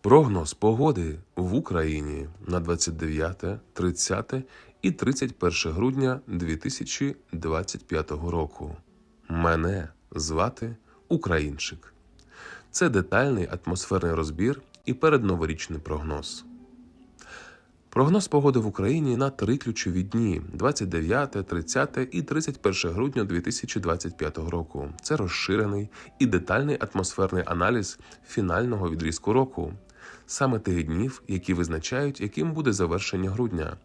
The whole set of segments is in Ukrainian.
Прогноз погоди в Україні на 29, 30 і 31 грудня 2025 року. Мене звати Українчик. Це детальний атмосферний розбір і передноворічний прогноз. Прогноз погоди в Україні на три ключові дні: 29, 30 і 31 грудня 2025 року. Це розширений і детальний атмосферний аналіз фінального відрізку року, саме тих днів, які визначають, яким буде завершення грудня,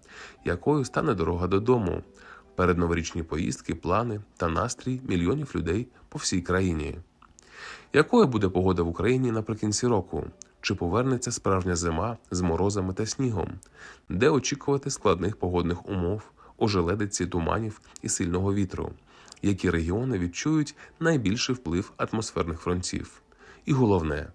якою стане дорога додому, передноворічні поїздки, плани та настрій мільйонів людей по всій країні. Якою буде погода в Україні наприкінці року? Чи повернеться справжня зима з морозами та снігом? Де очікувати складних погодних умов, ожеледиці, туманів і сильного вітру? Які регіони відчують найбільший вплив атмосферних фронтів? І головне,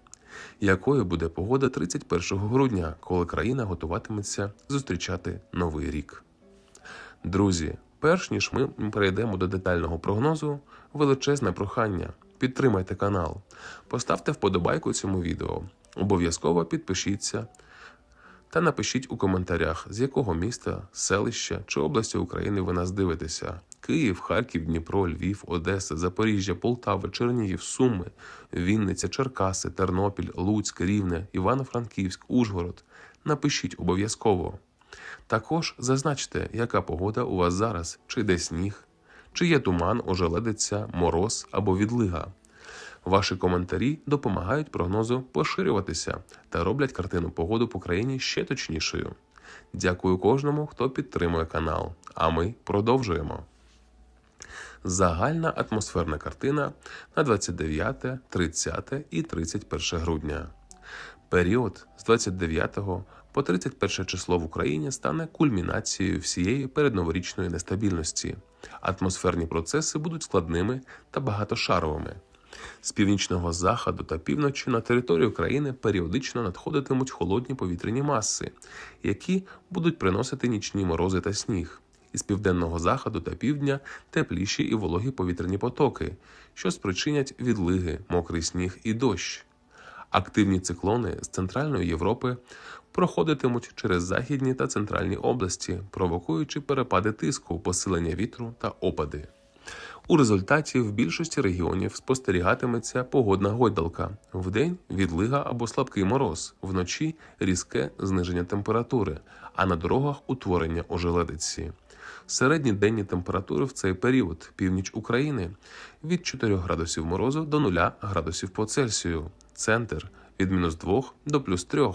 якою буде погода 31 грудня, коли країна готуватиметься зустрічати новий рік? Друзі, перш ніж ми перейдемо до детального прогнозу, величезне прохання. Підтримайте канал, поставте вподобайку цьому відео, обов'язково підпишіться та напишіть у коментарях, з якого міста, селища чи області України ви нас дивитеся: Київ, Харків, Дніпро, Львів, Одеса, Запоріжжя, Полтава, Чернігів, Суми, Вінниця, Черкаси, Тернопіль, Луцьк, Рівне, Івано-Франківськ, Ужгород. Напишіть обов'язково. Також зазначте, яка погода у вас зараз, чи йде сніг, чи є туман, ожеледиця, мороз або відлига. Ваші коментарі допомагають прогнозу поширюватися та роблять картину погоди по країні ще точнішою. Дякую кожному, хто підтримує канал. А ми продовжуємо. Загальна атмосферна картина на 29, 30 і 31 грудня. Період з 29 по 31 число в Україні стане кульмінацією всієї передноворічної нестабільності. Атмосферні процеси будуть складними та багатошаровими. З північного заходу та півночі на територію країни періодично надходитимуть холодні повітряні маси, які будуть приносити нічні морози та сніг. Із південного заходу та півдня тепліші і вологі повітряні потоки, що спричинять відлиги, мокрий сніг і дощ. Активні циклони з Центральної Європи проходитимуть через західні та центральні області, провокуючи перепади тиску, посилення вітру та опади. У результаті в більшості регіонів спостерігатиметься погодна гойдалка. Вдень відлига або слабкий мороз, вночі різке зниження температури, а на дорогах утворення ожеледиці. Середні денні температури в цей період північ України від 4 градусів морозу до 0 градусів по Цельсію, центр від мінус 2 до плюс 3,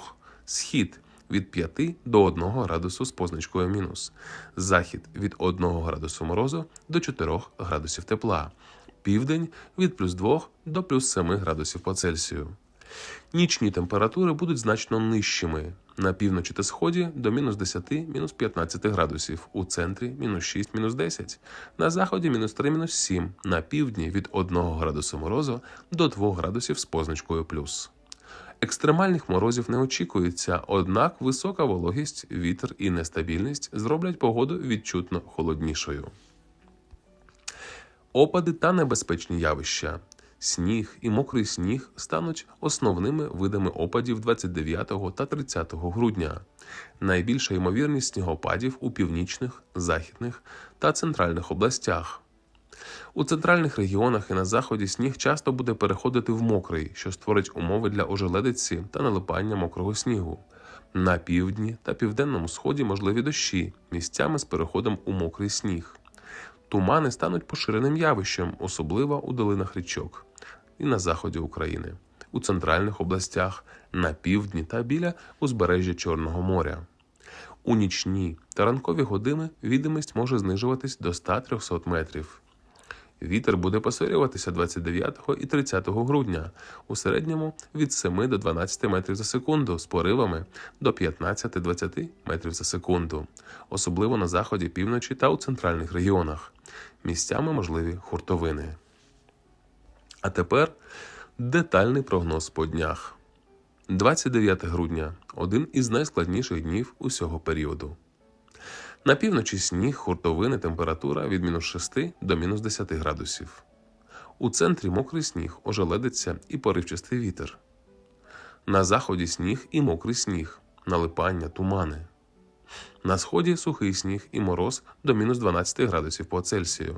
схід від 5 до 1 градусу з позначкою мінус, захід від 1 градусу морозу до 4 градусів тепла, південь від плюс 2 до плюс 7 градусів по Цельсію. Нічні температури будуть значно нижчими. На півночі та сході до мінус 10, мінус 15 градусів, у центрі мінус 6, мінус 10, на заході мінус 3, мінус 7, на півдні від 1 градусу морозу до 2 градусів з позначкою плюс. Екстремальних морозів не очікується, однак висока вологість, вітер і нестабільність зроблять погоду відчутно холоднішою. Опади та небезпечні явища. Сніг і мокрий сніг стануть основними видами опадів 29 та 30 грудня. Найбільша ймовірність снігопадів у північних, західних та центральних областях. У центральних регіонах і на заході сніг часто буде переходити в мокрий, що створить умови для ожеледиці та налипання мокрого снігу. На півдні та південному сході можливі дощі, місцями з переходом у мокрий сніг. Тумани стануть поширеним явищем, особливо у долинах річок і на заході України, у центральних областях, на півдні та біля узбережжя Чорного моря. У нічні та ранкові години відомість може знижуватись до 100-300 метрів. Вітер буде посилюватися 29 і 30 грудня, у середньому від 7 до 12 метрів за секунду з поривами до 15-20 метрів за секунду, особливо на заході, півночі та у центральних регіонах. Місцями можливі хуртовини. А тепер детальний прогноз по днях. 29 грудня один із найскладніших днів усього періоду. На півночі сніг, хуртовини, температура від мінус 6 до мінус 10 градусів. У центрі мокрий сніг, ожеледиться і поривчастий вітер. На заході сніг і мокрий сніг, налипання, тумани. На сході сухий сніг і мороз до мінус 12 градусів по Цельсію.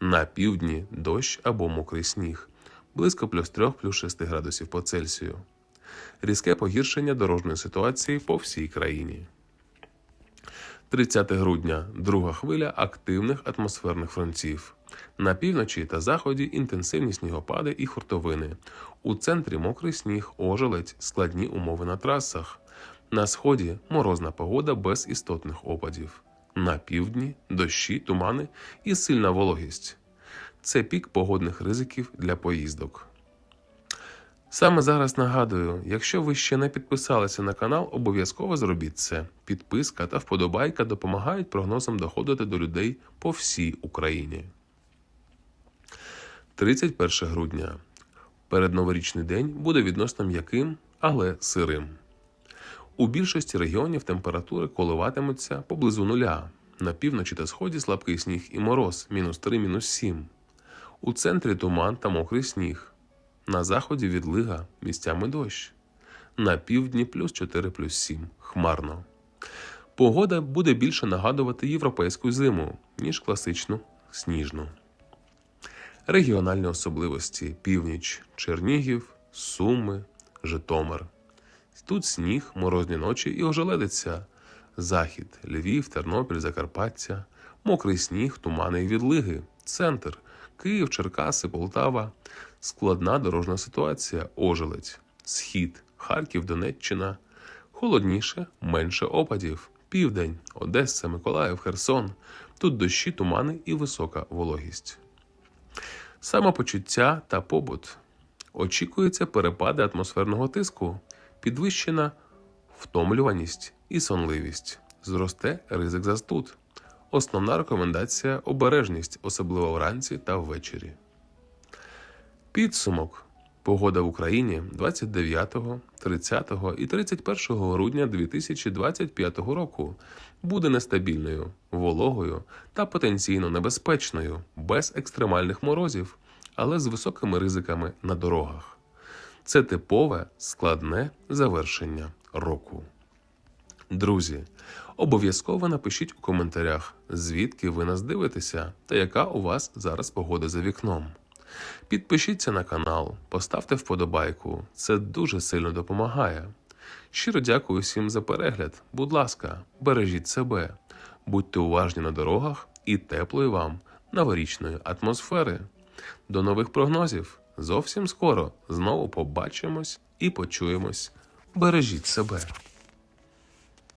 На півдні дощ або мокрий сніг, близько плюс 3 плюс 6 градусів по Цельсію. Різке погіршення дорожньої ситуації по всій країні. 30 грудня друга хвиля активних атмосферних фронтів. На півночі та заході інтенсивні снігопади і хуртовини. У центрі мокрий сніг, ожеледь, складні умови на трасах. На сході морозна погода без істотних опадів. На півдні дощі, тумани і сильна вологість. Це пік погодних ризиків для поїздок. Саме зараз нагадую, якщо ви ще не підписалися на канал, обов'язково зробіть це. Підписка та вподобайка допомагають прогнозам доходити до людей по всій Україні. 31 грудня. Передноворічний день буде відносно м'яким, але сирим. У більшості регіонів температури коливатимуться поблизу нуля. На півночі та сході слабкий сніг і мороз мінус 3, мінус 7. У центрі туман та мокрий сніг. На заході відлига, місцями дощ. На півдні плюс 4 плюс 7. Хмарно. Погода буде більше нагадувати європейську зиму, ніж класичну сніжну. Регіональні особливості: північ, Чернігів, Суми, Житомир. Тут сніг, морозні ночі і ожеледиця. Захід, Львів, Тернопіль, Закарпаття, мокрий сніг, тумани і відлиги, центр, Київ, Черкаси, Полтава, складна дорожна ситуація, ожеледь, схід, Харків, Донеччина, холодніше, менше опадів, південь, Одеса, Миколаїв, Херсон. Тут дощі, тумани і висока вологість. Самопочуття та побут. Очікуються перепади атмосферного тиску, підвищена втомлюваність і сонливість. Зросте ризик застуд. Основна рекомендація обережність, особливо вранці та ввечері. Підсумок. Погода в Україні 29, 30 і 31 грудня 2025 року буде нестабільною, вологою та потенційно небезпечною, без екстремальних морозів, але з високими ризиками на дорогах. Це типове складне завершення року. Друзі, обов'язково напишіть у коментарях, звідки ви нас дивитеся та яка у вас зараз погода за вікном. Підпишіться на канал, поставте вподобайку, це дуже сильно допомагає. Щиро дякую всім за перегляд. Будь ласка, бережіть себе, будьте уважні на дорогах і теплої вам новорічної атмосфери. До нових прогнозів! Зовсім скоро знову побачимось і почуємось. Бережіть себе.